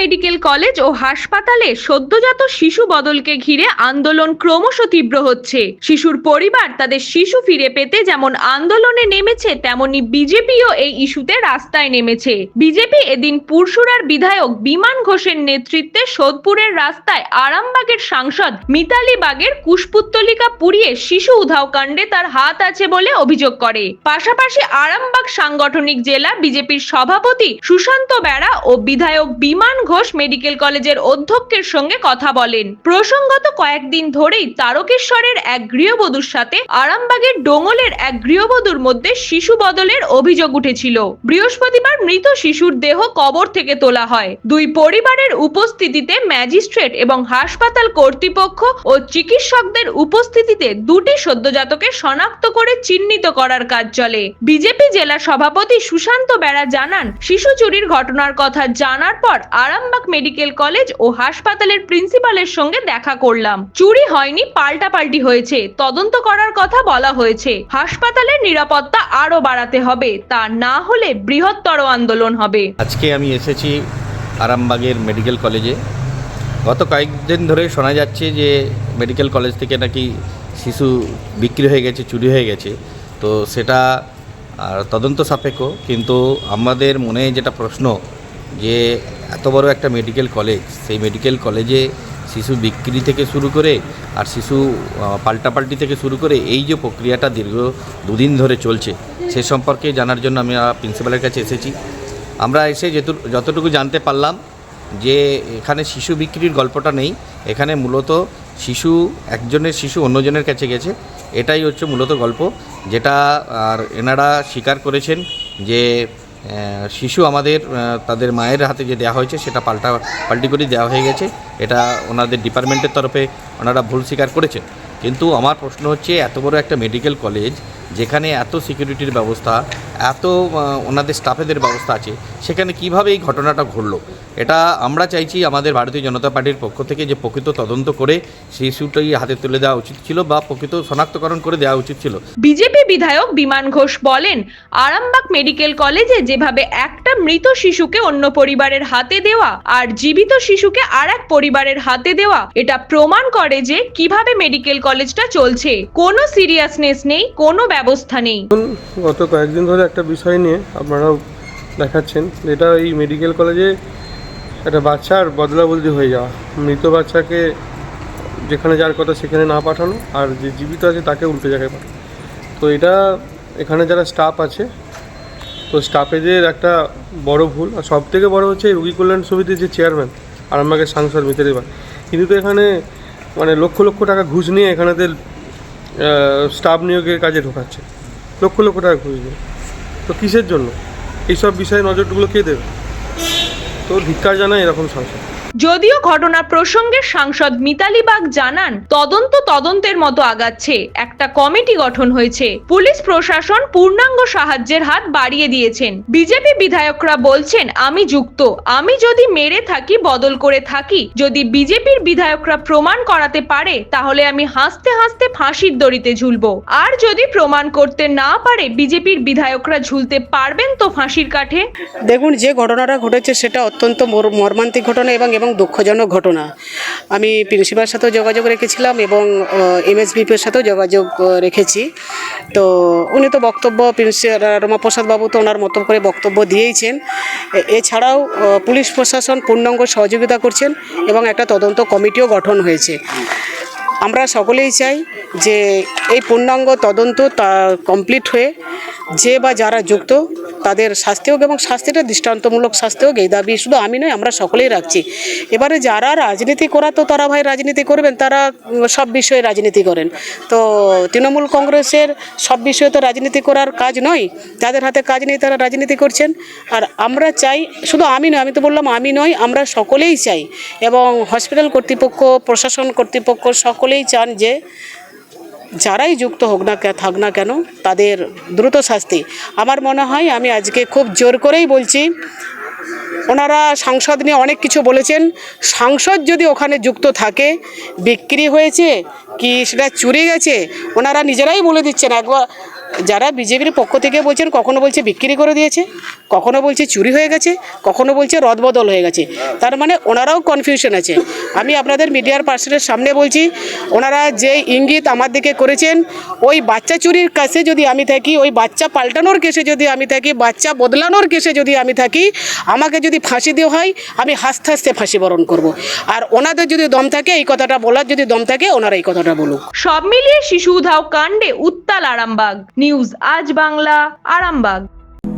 Medical college ও হাসপাতালে সদ্যজাত শিশু বদলকে ঘিরে আন্দোলন ক্রমশ তীব্র হচ্ছে। শিশুর পরিবার তাদের শিশু ফিরে পেতে যেমন আন্দোলনে নেমেছে, তেমনি বিজেপিও এই ইস্যুতে রাস্তায় নেমেছে। বিজেপি এদিন পুরসুরার বিধায়ক বিমান ঘোষের নেতৃত্বে সোদপুরের রাস্তায় আরামবাগের সাংসদ মিতালি বাগের কুশপুত্তলিকা পুড়িয়ে শিশু উধাও কাণ্ডে তার হাত আছে বলে অভিযোগ করে। পাশাপাশি আরামবাগ সাংগঠনিক জেলা বিজেপির সভাপতি সুশান্ত বেড়া ও বিধায়ক বিমান ঘোষ মেডিকেল কলেজের অধ্যক্ষের সঙ্গে কথা বলেন। প্রসঙ্গত কয়েকদিন ধরেই তারকেশ্বরের এক গৃহবধূর সাথে আরামবাগের ডোঙলের এক গৃহবধূর মধ্যে শিশু বদলের অভিযোগ উঠেছিল। বৃহস্পতিবার মৃত শিশুর দেহ কবর থেকে তোলা হয়। দুই পরিবারের উপস্থিতিতে ম্যাজিস্ট্রেট এবং হাসপাতাল কর্তৃপক্ষ ও চিকিৎসকদের উপস্থিতিতে দুটি সদ্যজাতকে শনাক্ত করে চিহ্নিত করার কাজ চলে। বিজেপি জেলা সভাপতি সুশান্ত বেড়া জানান, শিশু চুরির ঘটনার কথা জানার পর আরামবাগ মেডিকেল কলেজ ও হাসপাতালের প্রিন্সিপালের সঙ্গে দেখা করলাম। চুরি হয়নি, পাল্টাপাল্টি হয়েছে। তদন্ত করার কথা বলা হয়েছে। হাসপাতালের নিরাপত্তা আরও বাড়াতে হবে। তা না হলে বৃহত্তর আন্দোলন হবে। আজকে আমি এসেছি আরামবাগের মেডিকেল কলেজে। গত কয়েকদিন ধরে শোনা যাচ্ছে যে মেডিকেল কলেজ থেকে নাকি শিশু বিক্রি হয়ে গেছে, চুরি হয়ে গেছে। তো সেটা তদন্ত সাপেক্ষ। কিন্তু আমাদের মনে যেটা প্রশ্ন যে এত বড় একটা মেডিকেল কলেজ সেই মেডিকেল কলেজে শিশু বিক্রি থেকে শুরু করে আর শিশু পাল্টাপাল্টি থেকে শুরু করে এই যে প্রক্রিয়াটা দীর্ঘ দুদিন ধরে চলছে, সে সম্পর্কে জানার জন্য আমি প্রিন্সিপালের কাছে এসেছি। আমরা এসে যতটুকু জানতে পারলাম যে এখানে শিশু বিক্রির গল্পটা নেই, এখানে মূলত শিশু, একজনের শিশু অন্যজনের কাছে গেছে, এটাই হচ্ছে মূলত গল্প, যেটা আর এনারা স্বীকার করেছেন যে শিশু আমাদের তাদের মায়ের হাতে যে দেওয়া হয়েছে, সেটা পাল্টা, পাল্টি করে দেওয়া হয়ে গেছে। এটা ওনাদের ডিপার্টমেন্টের তরফে ওনারা ভুল স্বীকার করেছেন। কিন্তু আমার প্রশ্ন হচ্ছে, এত বড় একটা মেডিকেল কলেজ যেখানে এত সিকিউরিটির ব্যবস্থা এত ওনাদের স্টাফেদের ব্যবস্থা আছে সেখানে কীভাবে এই ঘটনাটা ঘটলো? এটা আমরা চাইছি আমাদের ভারতীয় জনতা পার্টির পক্ষ থেকে যে প্রকৃত তদন্ত করে শিশুটাই হাতে তুলে দেওয়া উচিত ছিল বা প্রকৃত শনাক্তকরণ করে দেওয়া উচিত ছিল। বিজেপি বিধায়ক বিমান ঘোষ বলেন আরামবাগ মেডিকেল কলেজে যেভাবে একটা মৃত শিশুকে অন্য পরিবারের হাতে দেওয়া আর জীবিত শিশুকে আর এক পরিবারের হাতে দেওয়া এটা প্রমাণ করে যে কীভাবে মেডিকেল কলেজটা চলছে। কোনো সিরিয়াসনেস নেই কোনো ব্যবস্থা নেই। গত কয়েকদিন ধরে একটা বিষয় নিয়ে আপনারাও দেখাচ্ছেন। যেটা এই মেডিকেল কলেজে একটা বাচ্চার বদলা বদলি হয়ে যাওয়া। মৃত বাচ্চাকে যেখানে যার কথা সেখানে না পাঠানো আর যে জীবিত আছে তাকে উল্টো জায়গায় পাঠানো। তো এটা এখানে যারা স্টাফ আছে, তো স্টাফেদের একটা বড় ভুল। আর সব থেকে বড় হচ্ছে রোগী কল্যাণ সমিতির যে চেয়ারম্যান আর আমাকে সাংসদ মিতালি বাগ কিন্তু তো এখানে মানে লক্ষ লক্ষ টাকা ঘুষ নিয়ে এখানেদের স্টাফ নিয়োগের কাজে ঢোকাচ্ছে। লক্ষ লক্ষ টাকা ঘুষ নিয়ে। তো কিসের জন্য? এইসব বিষয়ে নজরগুলো কে দেবে? তো ধিক্কার জানায় এরকম সংসার। যদিও ঘটনা প্রসঙ্গে সাংসদ মিতালি বাগ জানান, তদন্ত তদন্তের মতো আগাচ্ছে। একটা কমিটি গঠন হয়েছে। পুলিশ প্রশাসন পূর্ণাঙ্গ সাহায্যের হাত বাড়িয়ে দিয়েছেন। বিজেপি বিধায়করা বলছেন, আমি যুক্ত। আমি যদি মেরে থাকি, বদল করে থাকি। যদি বিজেপির বিধায়করা প্রমাণ করাতে পারে, তাহলে আমি হাসতে হাসতে ফাঁসির দড়িতে ঝুলব। আর যদি প্রমাণ করতে না পারে, বিজেপির বিধায়করা ঝুলতে পারবেন তো ফাঁসির কাঠে? দেখুন, যে ঘটনাটা ঘটেছে, সেটা অত্যন্ত মর্মান্তিক ঘটনা এবং দুঃখজনক ঘটনা। আমি প্রিন্সিপালের সাথেও যোগাযোগ রেখেছিলাম এবং এমএসবিপির সাথেও যোগাযোগ রেখেছি। তো উনি তো বক্তব্য, প্রিন্সিপাল রমাপ্রসাদ বাবু তো ওনার মতো করে বক্তব্য দিয়েইছেন। এছাড়াও পুলিশ প্রশাসন পূর্ণাঙ্গ সহযোগিতা করছেন এবং একটা তদন্ত কমিটিও গঠন হয়েছে। আমরা সকলেই চাই যে এই পূর্ণাঙ্গ তদন্ত তা কমপ্লিট হয়ে যে বা যারা যুক্ত তাদের শাস্তি হোক এবং শাস্তিটা দৃষ্টান্তমূলক শাস্তি হোক, এই দাবি শুধু আমি নয়, আমরা সকলেই রাখছি। এবারে যারা রাজনীতি করা, তো তারা ভাই রাজনীতি করবেন, তারা সব বিষয়ে রাজনীতি করেন। তো তৃণমূল কংগ্রেসের সব বিষয়ে তো রাজনীতি করার কাজ নয়, যাদের হাতে কাজ নেই তারা রাজনীতি করছেন। আর আমরা চাই, শুধু আমি নয়, আমি তো বললাম আমি নয়, আমরা সকলেই চাই। এবং হসপিটাল কর্তৃপক্ষ, প্রশাসন কর্তৃপক্ষ সকলেই চান যে যারাই যুক্ত হোক না থাক না কেন, তাদের দ্রুত শাস্তি। আমার মনে হয় আমি আজকে খুব জোর করেই বলছি, ওনারা সাংসদ নিয়ে অনেক কিছু বলেছেন। সাংসদ যদি ওখানে যুক্ত থাকে, বিক্রি হয়েছে কি সেটা চুরি গেছে, ওনারা নিজেরাই বলে দিচ্ছেন। একবার যারা বিজেপির পক্ষ থেকে বলছেন, কখনো বলছে বিক্রি করে দিয়েছে, কখনো বলছে চুরি হয়ে গেছে, কখনো বলছে রদবদল হয়ে গেছে। তার মানে ওনারাও কনফিউশন আছে। আমি আপনাদের মিডিয়ার পার্সনের সামনে বলছি, ওনারা যে ইঙ্গিত আমার দিকে করেছেন, ওই বাচ্চা চুরির কাছে যদি আমি থাকি, ওই বাচ্চা পাল্টানোর কেসে যদি আমি থাকি, বাচ্চা বদলানোর কেসে যদি আমি থাকি, আমাকে যদি ফাঁসি দেওয়া হয়, আমি হাসতে হাসতে ফাঁসি বরণ করব। আর ওনাদের যদি দম থাকে, এই কথাটা বলার যদি দম থাকে, ওনারা এই কথাটা বলুক। সব মিলিয়ে শিশু উধাও কাণ্ডে উত্তাল আরামবাগ। নিউজ আজ বাংলা আরামবাগ।